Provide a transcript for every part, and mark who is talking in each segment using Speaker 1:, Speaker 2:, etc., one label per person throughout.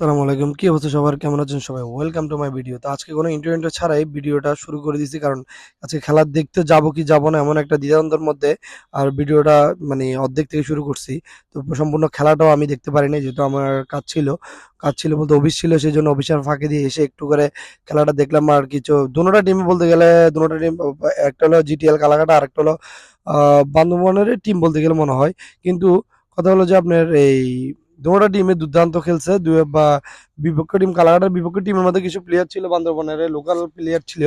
Speaker 1: আসসালামু আলাইকুম। কি অবস্থা সবার? কেমন আছেন সবাই? ওয়েলকাম টু মাই ভিডিও তো আজকে কোনো ইন্টারনেট ছাড়াই ভিডিওটা শুরু করে দিয়েছি, কারণ আজকে খেলা দেখতে যাব কি যাব না এমন একটা দ্বিধাদ্বন্দ্বের মধ্যে আর ভিডিওটা মানে অর্ধেক থেকে শুরু করছি। তো সম্পূর্ণ খেলাটাও আমি দেখতে পারিনি, যেহেতু আমার কাজ ছিল। কাজ ছিল বলতে অফিস ছিল সেই জন্য অফিসের ফাঁকে দিয়ে এসে একটু করে খেলাটা দেখলাম আর কিছু দুটোটা টিম বলতে গেলে দুটোটা টিম একটা হলো জিটিএল কালাকাটা আর একটা হলো বান্ধবনের টিম বলতে গেলে মনে হয়। কিন্তু কথা হলো যে আপনার এই দুটোটা টিমে দুর্দান্ত খেলছে। বা বিপক্ষ টিম কালাকাটার বিপক্ষ টিমের মধ্যে কিছু প্লেয়ার ছিল, বান্দরবনের লোকাল প্লেয়ার ছিল।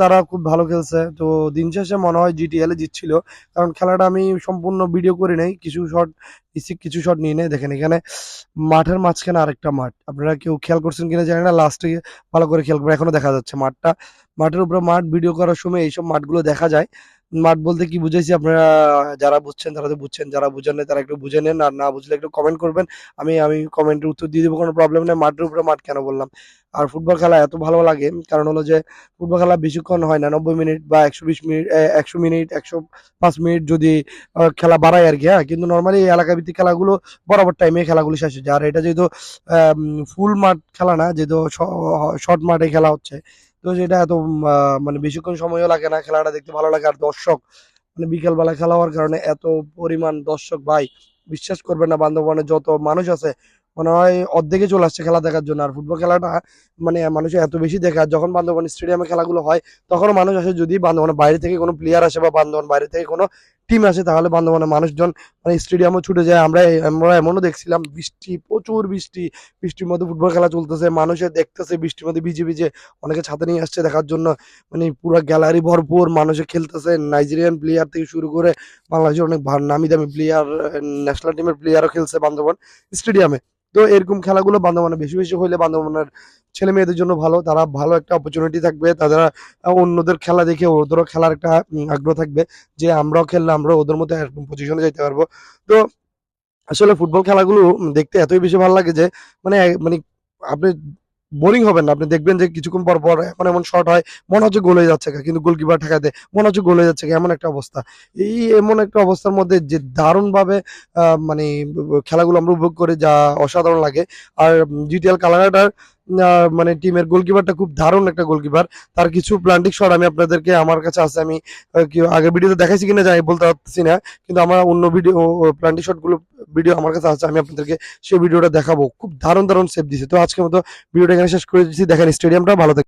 Speaker 1: তারা খুব ভালো খেলছে। তো দিন শেষে মনে হয় জিটিএল জিতছিল। কারণ খেলাটা আমি সম্পূর্ণ ভিডিও করি নাই। কিছু শট কিছু শট নিয়ে নেই। দেখেন, এখানে মাঠের মাঝখানে আরেকটা মাঠ। আপনারা কেউ খেয়াল করছেন কিনা জানি না। লাস্টে ভালো করে খেয়াল করে এখনও দেখা যাচ্ছে মাঠটা। মাঠের উপরে মাঠ ভিডিও করার সময় এইসব মাঠগুলো দেখা যায়। মাঠ বলতে কি বুঝেছি আপনারা যারা বুঝছেন তারা তো বুঝছেন, যারা বুঝেন না তারা একটু বুঝে নেন, আর না বুঝলে একটু কমেন্ট করবেন। আমি আমি কমেন্টের উত্তর দিয়ে দেবো, কোনো প্রবলেম নেই। মাঠের উপরে মাঠ কেন বললাম? আর ফুটবল খেলা এত ভালো লাগে, কারণ হলো যে ফুটবল খেলা বেশিক্ষণ হয় না, নব্বই মিনিট বা একশো বিশ মিনিট একশো মিনিট একশো পাঁচ মিনিট যদি খেলা বাড়ায় আর কি হ্যাঁ? কিন্তু নর্মালি এই এলাকা ভিত্তিক খেলাগুলো বরাবর টাইমে খেলাগুলো শেষ যায় আর এটা যেহেতু ফুল মাঠ খেলা না, যেহেতু শর্ট মাঠে খেলা হচ্ছে তো যেটা এত মানে বেশিক্ষণ সময়ও লাগে না, খেলাটা দেখতে ভালো লাগে। আর দর্শক মানে বিকেল বেলা খেলা হওয়ার কারণে এত পরিমাণ দর্শক ভাই বিশ্বাস করবেন না বান্ধবনে যত মানুষ আছে, মনে হয় অর্ধেকে চলে আসছে খেলা দেখার জন্য। আর ফুটবল খেলাটা মানে মানুষ এত বেশি দেখে যখন বান্দরবান স্টেডিয়ামে খেলাগুলো হয়, তখনও মানুষ আসে। যদি বান্দরবানের বাইরে থেকে কোনো প্লেয়ার আসে বা বান্দরবান বাইরে থেকে কোনো টিম আসে, তাহলে বান্দরবানের মানুষজন মানে স্টেডিয়ামও ছুটে যায়। আমরা আমরা এমনও দেখছিলাম, বৃষ্টি, প্রচুর বৃষ্টি। বৃষ্টির মধ্যে ফুটবল খেলা চলতেছে, মানুষে দেখতেছে বৃষ্টির মধ্যে ভিজে ভিজে। অনেকে ছাতা নিয়ে আসছে দেখার জন্য। মানে পুরো গ্যালারি ভরপুর, মানুষে খেলতেছে। নাইজেরিয়ান প্লেয়ার থেকে শুরু করে বাংলাদেশের অনেক নামি দামি প্লেয়ার ন্যাশনাল টিমের প্লেয়ারও খেলছে বান্দরবান স্টেডিয়ামে তো এরকম খেলাগুলো বান্দরবানে বেশি বেশি হইলে বান্ধবনের ছেলে মেয়েদের জন্য ভালো, তারা ভালো একটা অপরচুনিটি থাকবে তারা অন্যদের খেলা দেখে ওদেরও খেলার একটা আগ্রহ থাকবে যে আমরাও খেললে আমরা ওদের মতো এরকম পজিশনে যেতে পারব। তো আসলে ফুটবল খেলাগুলো দেখতে এতই বেশি ভালো লাগে যে মানে মানে আপনি বোরিং হবেন না। আপনি দেখবেন যে কিছুক্ষণ পর পর এমন এমন শট হয়, মনে হচ্ছে গোল হয়ে যাচ্ছে কিন্তু গোলকিপার ঠেকাতে মনে হচ্ছে গোল হয়ে যাচ্ছে এমন একটা অবস্থা। এই এমন একটা অবস্থার মধ্যে যে দারুণভাবে মানে খেলাগুলো আমরা উপভোগ করে যা অসাধারণ লাগে। আর জিটিএল কালারাটার মানে টিমের গোলকিপারটা খুব দারুণ একটা গোলকিপার। তার কিছু প্লান্টিক শট আমি আপনাদেরকে আমার কাছে আছে, আমি আগে ভিডিওতে দেখাইছি কিনা যাই বলতে পারছি না। কিন্তু আমার অন্য ভিডিও প্লান্টিক শটগুলো ভিডিও আমার কাছে আছে, আমি আপনাদেরকে সেই ভিডিওটা দেখাবো। খুব দারুণ দারুণ সেফ দিছে। তো আজকের মতো ভিডিওটা এখানে শেষ করে দিচ্ছি। দেখেন, স্টেডিয়ামটা ভালো থাকে